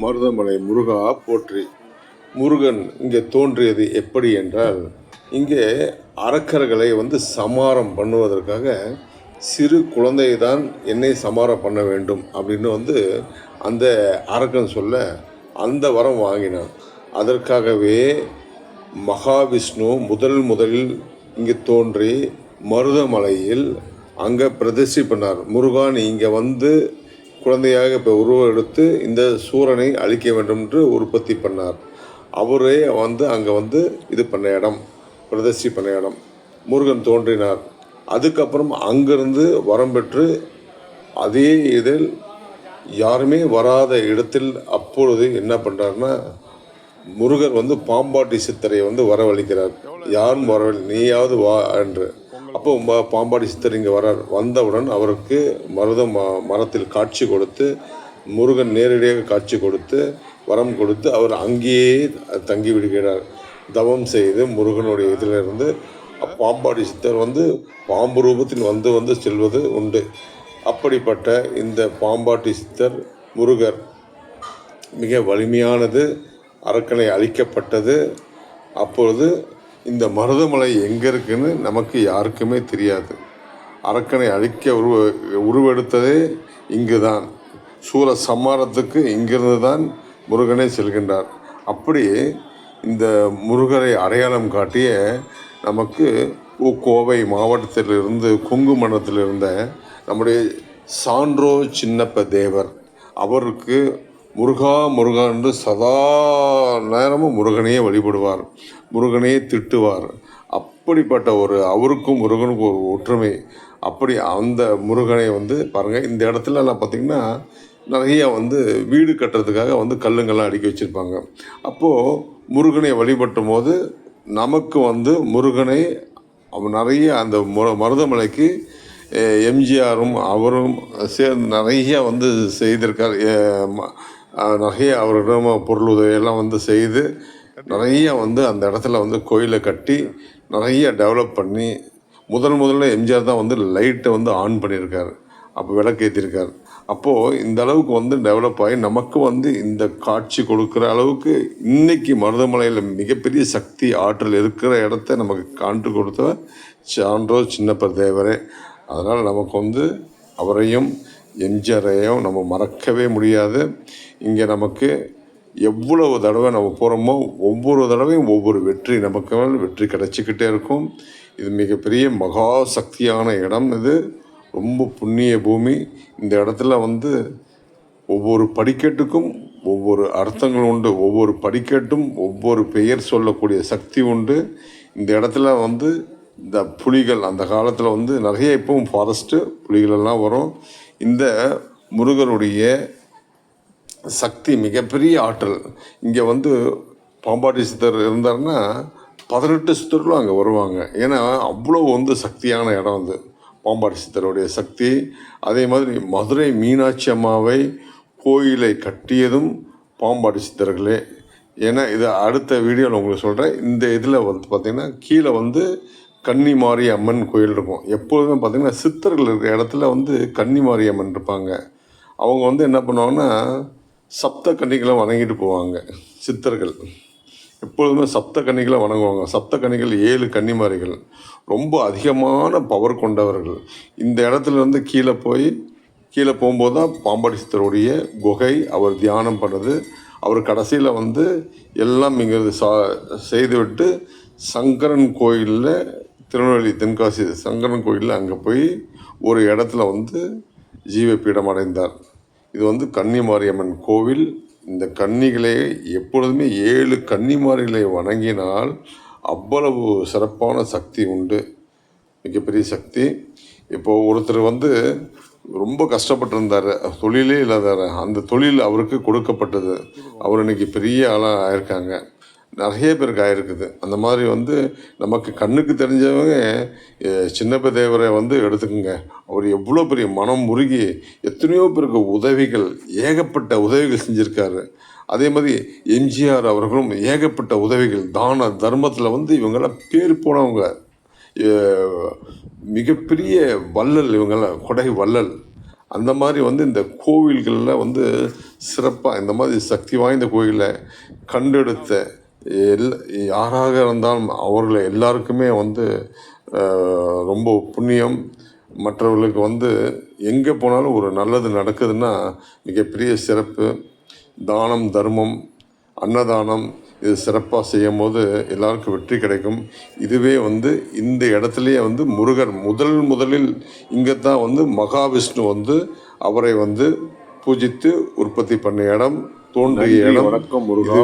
மருதமலை முருகா போற்றி. முருகன் இங்கே தோன்றியது எப்படி என்றால் இங்கே அரக்கர்களை வந்து சமாரம் பண்ணுவதற்காக சிறு குழந்தை தான் என்னை சமாரம் பண்ண வேண்டும் அப்படின்னு வந்து அந்த அரக்கன் சொல்ல அந்த வரம் வாங்கினான். அதற்காகவே மகாவிஷ்ணு முதல் முதலில் இங்கே தோன்றி மருதமலையில் அங்கே பிரதிஷ்டி பண்ணார். முருகான் இங்கே வந்து குழந்தையாக இப்போ உருவம் எடுத்து இந்த சூரனை அழிக்க வேண்டும் என்று உற்பத்தி பண்ணார். அவரே வந்து அங்கே வந்து இது பண்ண இடம் பிரதர்ஷி பண்ண இடம். முருகன் தோன்றினார். அதுக்கப்புறம் அங்கிருந்து வரம் பெற்று அதே இதில் யாருமே வராத இடத்தில் அப்பொழுது என்ன பண்ணுறாருன்னா முருகர் வந்து பாம்பாட்டி சித்தரை வந்து வரவழைக்கிறார். யாரும் வரவழி நீயாவது வா என்று. அப்போ பாம்பாடி பாம்பாட்டி சித்தர் இங்கே வரார் வந்தவுடன் அவருக்கு மருத ம மரத்தில் காட்சி கொடுத்து முருகன் நேரடியாக காட்சி கொடுத்து வரம் கொடுத்து அவர் அங்கேயே தங்கி விடுகிறார். தவம் செய்து முருகனுடைய இதிலிருந்து பாம்பாடி சித்தர் வந்து பாம்பு ரூபத்தில் வந்து வந்து செல்வது உண்டு. அப்படிப்பட்ட இந்த பாம்பாட்டி சித்தர் முருகர் மிக வலிமையானது அரக்கனை அழிக்கப்பட்டது. அப்பொழுது இந்த மருதமலை எங்கே இருக்குன்னு நமக்கு யாருக்குமே தெரியாது. அரக்கனை அழிக்க உருவ உருவெடுத்ததே இங்கு தான் சூர சம்மாரத்துக்கு இங்கிருந்து தான் முருகனே செல்கின்றார். அப்படி இந்த முருகரை அடையாளம் காட்டிய நமக்கு கோவை மாவட்டத்திலிருந்து கொங்கு மண்டலத்தில் இருந்த நம்முடைய சான்றோ சின்னப்ப தேவர் அவருக்கு முருகா முருகா என்று சதா நேரமும் முருகனையே வழிபடுவார் முருகனையே திட்டுவார். அப்படிப்பட்ட ஒரு அவருக்கும் முருகனுக்கும் ஒரு ஒற்றுமை. அப்படி அந்த முருகனை வந்து பாருங்கள் இந்த இடத்துல நான் பார்த்தீங்கன்னா நிறைய வந்து வீடு கட்டுறதுக்காக வந்து கல்லுங்கள்லாம் அடுக்கி வச்சுருப்பாங்க. அப்போது முருகனை வழிபட்டும் போது நமக்கு வந்து முருகனை நிறைய அந்த மு- மருதமலைக்கு எம்ஜிஆரும் அவரும் சேர்ந்து நிறைய வந்து செய்திருக்கார். நிறைய அவரிடம் பொருள் உதவியெல்லாம் வந்து செய்து நிறைய வந்து அந்த இடத்துல வந்து கோயிலை கட்டி நிறைய டெவலப் பண்ணி முதன் முதல்ல எம்ஜிஆர் தான் வந்து லைட்டை வந்து ஆன் பண்ணியிருக்கார். அப்போ விளக்கு ஏற்றிருக்கார் அப்போது இந்த அளவுக்கு வந்து டெவலப் ஆகி நமக்கு வந்து இந்த காட்சி கொடுக்குற அளவுக்கு இன்றைக்கி மருதமலையில் மிகப்பெரிய சக்தி ஆற்றல் இருக்கிற இடத்த நமக்கு காண்டு கொடுத்த சான்றோ சின்னப்பர் தேவரே. அதனால் நமக்கு வந்து அவரையும் எம்ஜிஆரையும் நம்ம மறக்கவே முடியாது. இங்கே நமக்கு எவ்வளவு தடவை நம்ம போகிறோமோ ஒவ்வொரு தடவையும் ஒவ்வொரு வெற்றி நமக்கு மேல் வெற்றி கிடைச்சிக்கிட்டே இருக்கும். இது மிகப்பெரிய மகா சக்தியான இடம் இது. ரொம்ப புண்ணிய பூமி. இந்த இடத்துல வந்து ஒவ்வொரு படிக்கட்டுக்கும் ஒவ்வொரு அர்த்தங்கள் உண்டு. ஒவ்வொரு படிக்கட்டும் ஒவ்வொரு பெயர் சொல்லக்கூடிய சக்தி உண்டு. இந்த இடத்துல வந்து இந்த புலிகள் அந்த காலத்தில் வந்து நிறைய இப்பவும் ஃபாரஸ்ட்டு புலிகளெல்லாம் வரும். இந்த முருகருடைய சக்தி மிகப்பெரிய ஆற்றல். இங்கே வந்து பாம்பாட்டி சித்தர் இருந்தாருன்னா பதினெட்டு சித்தர்களும் அங்கே வருவாங்க. ஏன்னா அவ்வளோ வந்து சக்தியான இடம் அது. பாம்பாட்டி சித்தருடைய சக்தி. அதே மாதிரி மதுரை மீனாட்சி அம்மாவை கோயிலை கட்டியதும் பாம்பாட்டி சித்தர்களே. ஏன்னா இது அடுத்த வீடியோவில் உங்களுக்கு சொல்கிறேன் இந்த இதில் வந்து பார்த்திங்கன்னா கீழே வந்து கன்னிமாரி அம்மன் கோயில் இருக்கும். எப்பொழுதுமே பார்த்திங்கன்னா சித்தர்கள் இருக்கிற இடத்துல வந்து கன்னிமாரி அம்மன் இருப்பாங்க. அவங்க வந்து என்ன பண்ணுவாங்கன்னா சப்த கன்னிகளை வணங்கிட்டு போவாங்க சித்தர்கள். எப்பொழுதுமே சப்த கன்னிகளை வணங்குவாங்க. சப்த கன்னிகள் ஏழு கன்னிமாரிகள். ரொம்ப அதிகமான பவர் கொண்டவர்கள். இந்த இடத்துல இருந்து கீழே போய் கீழே போகும்போது தான் பாம்பாடி சித்தருடைய குகை அவர் தியானம் பண்ணது. அவர் கடைசியில் வந்து எல்லாம் இங்கே சா செய்துவிட்டு சங்கரன் கோயிலில் திருநெல்வேலி தென்காசி சங்கரன் கோயிலில் அங்கே போய் ஒரு இடத்துல வந்து ஜீவ பீடம் அடைந்தார். இது வந்து கன்னிமாரியம்மன் கோவில். இந்த கன்னிகளை எப்பொழுதுமே ஏழு கன்னிமாரிகளை வணங்கினால் அவ்வளவு சிறப்பான சக்தி உண்டு. மிகப்பெரிய சக்தி. இப்போது ஒருத்தர் வந்து ரொம்ப கஷ்டப்பட்டிருந்தார். தொழிலே இல்லாதார் அந்த தொழில் அவருக்கு கொடுக்கப்பட்டது. அவர் இன்னைக்கு பெரிய ஆளாக ஆயிருக்காங்க. நிறைய பேருக்கு ஆயிருக்குது அந்த மாதிரி வந்து நமக்கு கண்ணுக்கு தெரிஞ்சவங்க சின்னப்ப தேவரை வந்து எடுத்துக்கோங்க. அவர் எவ்வளோ பெரிய மனம் முருகி எத்தனையோ பேருக்கு உதவிகள் ஏகப்பட்ட உதவிகள் செஞ்சுருக்காரு. அதே மாதிரி எம்ஜிஆர் அவர்களும் ஏகப்பட்ட உதவிகள் தான தர்மத்தில் வந்து இவங்கெல்லாம் பேர் போனவங்க. மிகப்பெரிய வள்ளல் இவங்கெல்லாம் கொடை வள்ளல். அந்த மாதிரி வந்து இந்த கோவில்களில் வந்து சிறப்பாக இந்த மாதிரி சக்தி வாய்ந்த கோயிலை கண்டெடுத்த எல் யாராக இருந்தாலும் அவர்களை எல்லாருக்குமே வந்து ரொம்ப புண்ணியம். மற்றவர்களுக்கு வந்து எங்கே போனாலும் ஒரு நல்லது நடக்குதுன்னா மிகப்பெரிய சிறப்பு. தானம் தர்மம் அன்னதானம் இது சிறப்பாக செய்யும் போது எல்லாருக்கும் வெற்றி கிடைக்கும். இதுவே வந்து இந்த இடத்துலையே வந்து முருகர் முதல் முதலில் இங்கே தான் வந்து மகாவிஷ்ணு வந்து அவரை வந்து பூஜித்து உற்பத்தி பண்ண இடம் தோன்றிய இடம். வணக்கம் முருகா.